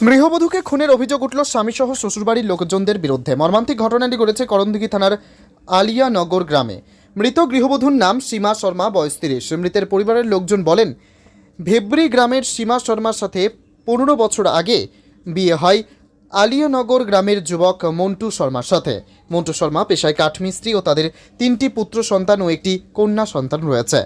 গৃহবধূকে খুনের অভিযোগ উঠল স্বামীসহ শ্বশুরবাড়ির লোকজনদের বিরুদ্ধে। মর্মান্তিক ঘটনাটি ঘটেছে করণদিঘি থানার আলিয়ানগর গ্রামে। মৃত গৃহবধূর নাম সীমা শর্মা, বয়স তিরিশ। মৃতের পরিবারের লোকজন বলেন ভেব্রি গ্রামের সীমা শর্মার সাথে পনেরো বছর আগে বিয়ে হয় আলিয়ানগর গ্রামের যুবক মন্টু শর্মার সাথে। মন্টু শর্মা পেশায় কাঠমিস্ত্রি ও তাদের তিনটি পুত্র সন্তান ও একটি কন্যা সন্তান রয়েছে।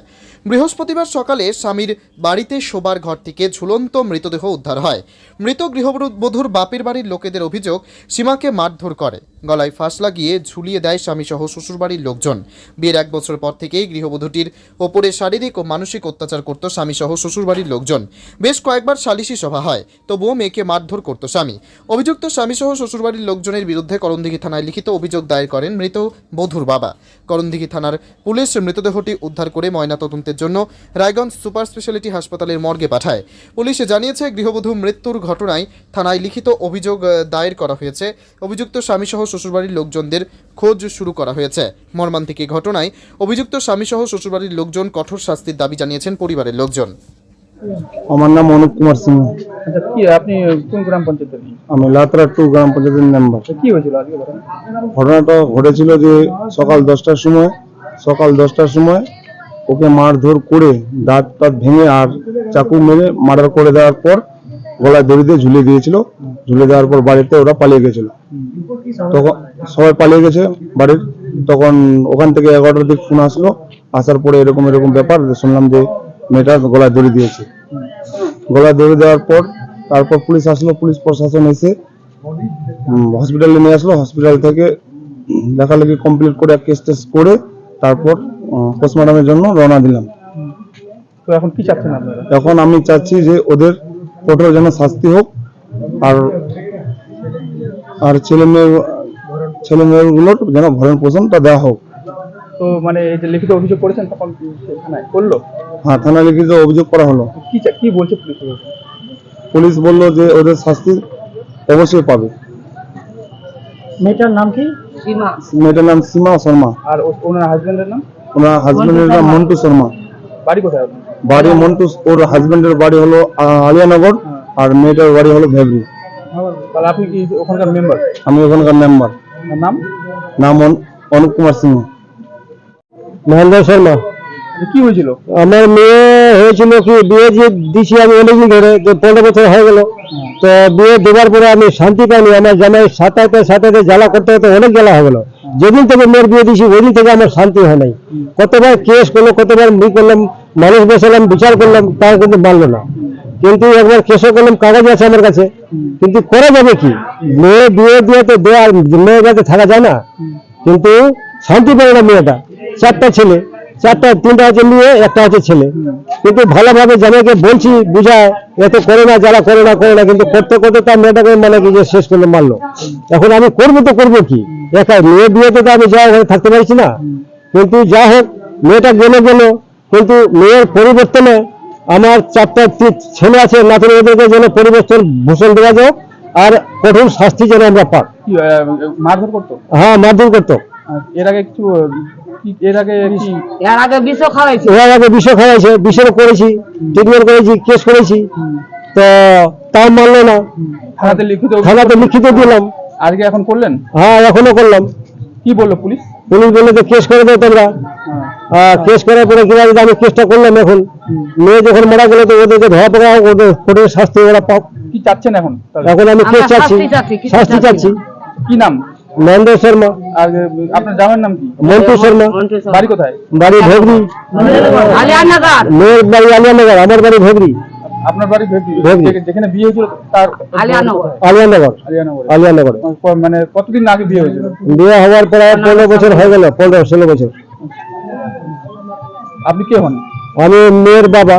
বৃহস্পতিবার সকালে স্বামীর বাড়িতে শোবার ঘর থেকে ঝুলন্ত মৃতদেহ উদ্ধার হয়। মৃত গৃহবধূর বাপের বাড়ির লোকেদের অভিযোগ, সীমাকে মারধর করে। গলায় ফাঁস লাগিয়ে ঝুলিয়ে দেয় স্বামীসহ শ্বশুরবাড়ির লোকজন। বিয়ের এক বছর পর থেকেই গৃহবধূটির ওপরে শারীরিক ও মানসিক অত্যাচার করত স্বামীসহ শ্বশুরবাড়ির লোকজন। বেশ কয়েকবার সালিশি সভা হয়, তবুও মেয়েকে মারধর করত স্বামী। অভিযুক্ত স্বামীসহ শ্বশুরবাড়ির লোকজনের বিরুদ্ধে করণদিঘি থানায় লিখিত অভিযোগ দায়ের করেন মৃত বধূর বাবা। করণদিঘি থানার পুলিশ মৃতদেহটি উদ্ধার করে ময়নাতদন্তের জন্য রায়গঞ্জ সুপার স্পেশালিটি হাসপাতালের মর্গে পাঠায়। পুলিশ জানিয়েছে, গৃহবধূ মৃত্যুর ঘটনায় থানায় লিখিত অভিযোগ দায়ের করা হয়েছে। অভিযুক্ত স্বামীসহ শ্বশুরবাড়ির লোকজনদের খোঁজ শুরু করা হয়েছে। মর্মান্তিক ঘটনায় অভিযুক্ত স্বামীসহ শ্বশুরবাড়ির লোকজন কঠোর শাস্তির দাবি জানিয়েছেন পরিবারের লোকজন। আমার নাম অনুপ কুমার সিংহ। আচ্ছা কি আপনি কোন গ্রাম পঞ্চায়েতের আমি লাতরা টু গ্রাম পঞ্চায়েতের মেম্বার কি হয়েছিল আজকে ঘটনাটা ঘটেছিল যে সকাল দশটার সময় সকাল দশটার সময় ওকে মারধর করে দাঁত টাত ভেঙে আর চাকু মেরে মার্ডার করে দেওয়ার পর গলায় দড়ি দিয়ে ঝুলিয়ে দিয়েছিল। ঝুলিয়ে দেওয়ার পর বাড়িতে ওরা পালিয়ে গেছিল। তখন সবাই পালিয়ে গেছে বাড়ির। তখন ওখান থেকে এগারোটার দিক ফোন আসলো। আসার পরে এরকম এরকম ব্যাপার শুনলাম যে মেয়েটা গলায় দড়ি দিয়েছে। গলায় দড়ি দেওয়ার পর তারপর পুলিশ আসলো পুলিশ প্রশাসন এসে হসপিটালে নিয়ে আসলো হসপিটাল থেকে লেখালেখি কমপ্লিট করে কেস টেস্ট করে তারপর পোস্টমর্টমের জন্য রওনা দিলাম। তো এখন কি চাচ্ছেন আপনারা? এখন আমি চাচ্ছি যে ওদের কঠোর যেন শাস্তি হোক আর আর ছেলে মেয়ে ছেলে মেয়েগুলোর যেন ভরণ পোষণটা দেওয়া হোক। তো মানে এই যে লিখিত অভিযোগ করেছেন তখন থানায় করল? হ্যাঁ থানা লিখিত অভিযোগ করা হলো। কি কি বলছে পুলিশ? পুলিশ বলল যে ওদের শাস্তি অবশ্যই পাবে। মেয়েটার নাম কি? মেয়েটার নাম সীমা শর্মা। আর ও- ওনার হাজবেন্ডের নাম? ওনার হাজবেন্ডের নাম মন্টু শর্মা। বাড়ি কোথায় আপনার? বাড়ি মন্টু ওর হাজবেন্ডের বাড়ি হলো আলিয়ানগর আর মেয়েটার বাড়ি হলো ভেবরি তাহলে আপনি কি ওখানকার মেম্বার আমি ওখানকার মেম্বার নাম? নাম অনু- অনুপ কুমার সিংহ। মহেন্দ্র শর্মা। কি হয়েছিল? আমার মেয়ে হয়েছিল কি বিয়ে যে দিছি আমি অনেকদিন ধরে পনেরো বছর হয়ে গেল। তো বিয়ে দেওয়ার পরে আমি শান্তি পাইনি আমার জামাই সাঁতাতে সাঁতাতে জ্বালা করতে করতে অনেক জ্বালা হয়ে গেল। যেদিন থেকে মেয়ের বিয়ে দিছি ওই দিন থেকে আমার শান্তি হয় নাই। কতবার কেস করল কতবার মি করলাম মানুষ বসালাম বিচার করলাম তাও কিন্তু মানলো না। কিন্তু একবার কেসও করলাম কাগজ আছে আমার কাছে। কিন্তু করা যাবে কি? মেয়ে বিয়ে দিয়ে তো দেওয়া মেয়ের কাছে থাকা যায় না। কিন্তু শান্তি পায় না মেয়েটা। চারটা ছেলে। চারটা তিনটা হচ্ছে মেয়ে একটা হচ্ছে ছেলে। কিন্তু ভালোভাবে জামাইকে বলছি বুঝায় এত করে না যারা করে না করে না কিন্তু করতে করতে তার মেয়েটাকে মানে কি যে শেষ করলে মারলো। এখন আমি করব তো করব কি? একা মেয়ে বিয়েতে তো আমি যা ওখানে থাকতে পারছি না। কিন্তু যা হোক মেয়েটা গেলে গেল কিন্তু মেয়ের পরিবর্তনে আমার চারটা ছেলে আছে নাতনি ওদেরকে যেন পরিবর্তন ভূষণ দেওয়া যাক আর কঠোর শাস্তি যেন আমরা পাক। মারধর করতো? হ্যাঁ মারধর করতো। এর আগে কিছু এর আগে কি? এর আগে বিষ খাওয়াইছে। ওরা আগে বিষ খাওয়াইছে বিষও করেছি ট্রিটমেন্ট করেছি কেস করেছি। তো তাও মানলো না। থানাতে লিখিত থানাতে লিখিত দিলাম। আজকে এখন করলেন? হ্যাঁ এখনও করলাম। কি বলল পুলিশ? পুলিশ বলল যে কেস করে দাও তোমরা। হ্যাঁ। কেস করার পরে কিনা যদি আমি কেসটা করলাম এখন। মেয়ে যখন মারা গেলে তো ওদেরকে ধরা পড়া ওদের কঠোর শাস্তি ওরা পাক। কি চাচ্ছেন এখন এখন আমি কেস চাচ্ছি। শাস্তি চাচ্ছি। কি নাম? মহেন্দ্র শর্মা। আর আপনার জামাইয়ের নাম কি? মন্টু শর্মা। বাড়ি কোথায়? বাড়ি ভোগরি আলিয়ানগর। মেয়ের বাড়ি আলিয়ানগর আমার বাড়ি ভোগরি আপনার বাড়ি। যেখানে বিয়ে হয়েছিল তার আলিয়ানগর। আলিয়ানগর। আলিয়ানগরে। আলিয়ানগর। মানে কতদিন আগে বিয়ে হয়েছিল? বিয়ে হওয়ার প্রায় পনেরো বছর হয়ে গেল পনেরো ষোলো বছর। আপনি কে হন? আমি মেয়ের বাবা।